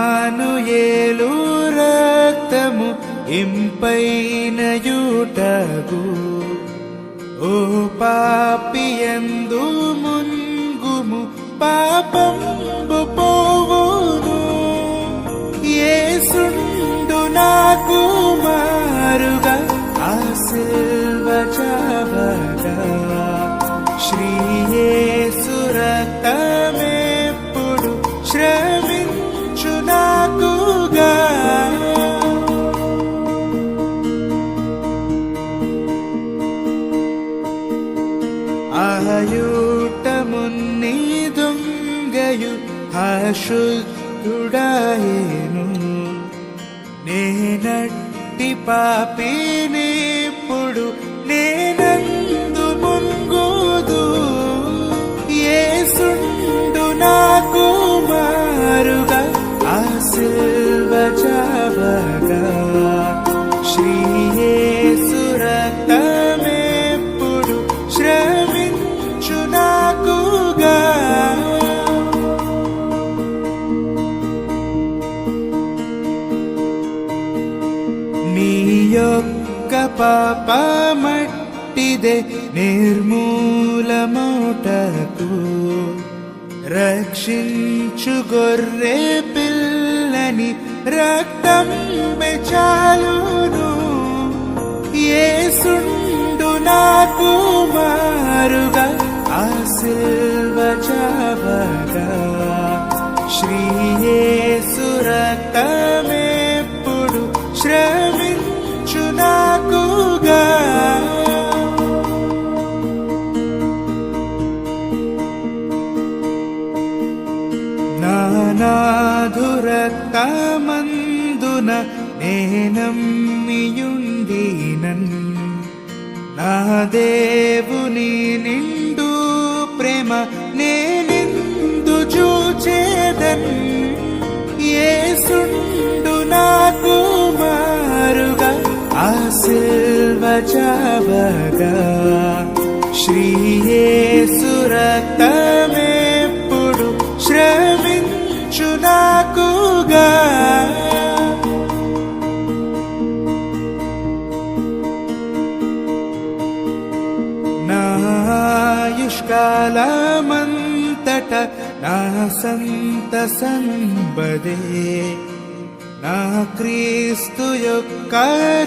ఇమ్మానుయేలు రక్తము ఇంపైన యూటగు ఓ పాపియందు మున్గుము పాపంబు పోవును. యేసుండు నాకు మారుగా ఆ శ్రీ ആയൂട്ടമുന്നീതുങ്കയു അശുദ്ധുടായേനു నేనట్టి పాపినేప్పుడు నేనందు ముంగోదు ఏసుండు నాకు మారుగా ఆ సిల్వ జావగా యొక్క పాపమట్టిదే నిర్మూలమౌటకు. రక్షించు గొర్రె పిల్లని రక్తం చాలును. ఏసుండు నాకు మారుగా ఆ నేనమ్మియుండినన్. నా దేవుని నిండు ప్రేమ నేనిందు చూచేదన్. ఏసుండు నాకు మారుగా ఆ సిల్వ చావగా శ్రీయేసు శ్రమించునా కాలమంతట నా సంత సంబదే. నా క్రీస్తు యొక్క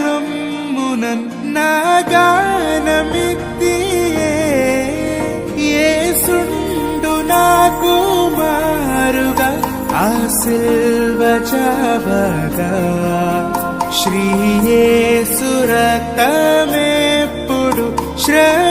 రమ్మునన్ నా గానమిత్తియే. యేసుండు నాకు మారుగా ఆ సిల్వ చావగా. శ్రీయేసు రక్తమేప్పుడు శ్రమించు